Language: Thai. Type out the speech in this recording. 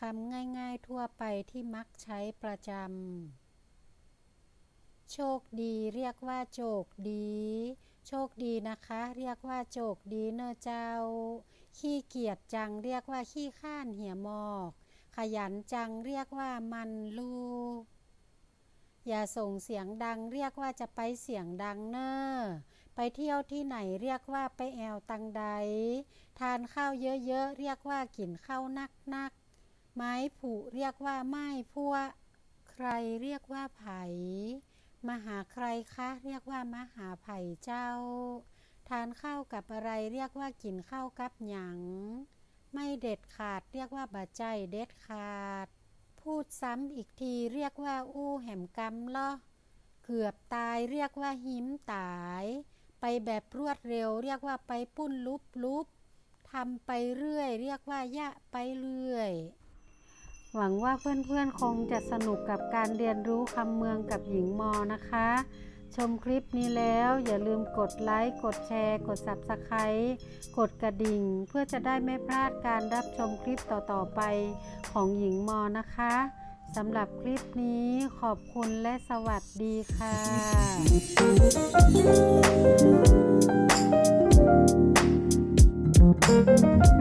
คำง่ายๆทั่วไปที่มักใช้ประจำ โชคดีเรียกว่าโจกดี โชคดีนะคะ เรียกว่าโจกดีเนอเจ้า ขี้เกียจจังเรียกว่าขี้ข้านเหี่ยมอก ขยันจังเรียกว่ามันลูกอย่าส่งเสียงดังเรียกว่าจะไปเสียงดังเนอ้อไปเที่ยวที่ไหนเรียกว่าไปแอวตังใด ทานข้าวเยอะๆเรียกว่ากินข้าวนักๆ ไม้ผุเรียกว่าไม้พัวใครเรียกว่าไผ่มหาใครคะเรียกว่ามหาไผ่เจ้า ทานข้าวกับอะไรเรียกว่ากินข้าวกับหยังไม่เด็ดขาดเรียกว่าบาใจเด็ดขาด พูดซ้ำอีกทีเรียกว่าอู้แหมกำล้อเกือบตายเรียกว่าหิมตาย ไปแบบรวดเร็ว เรียกว่าไปปุ้นลุบลุบทำไปเรื่อย เรียกว่ายะไปเรื่อย หวังว่าเพื่อนๆคงจะสนุกกับการเรียนรู้คำเมืองกับหญิงมอนะคะ ชมคลิปนี้แล้วอย่าลืมกดไลค์ กดแชร์ กด Subscribe กดกระดิ่ง เพื่อจะได้ไม่พลาดการรับชมคลิปต่อๆไปของหญิงมอนะคะสำหรับคลิปนี้ขอบคุณและสวัสดีค่ะ Thank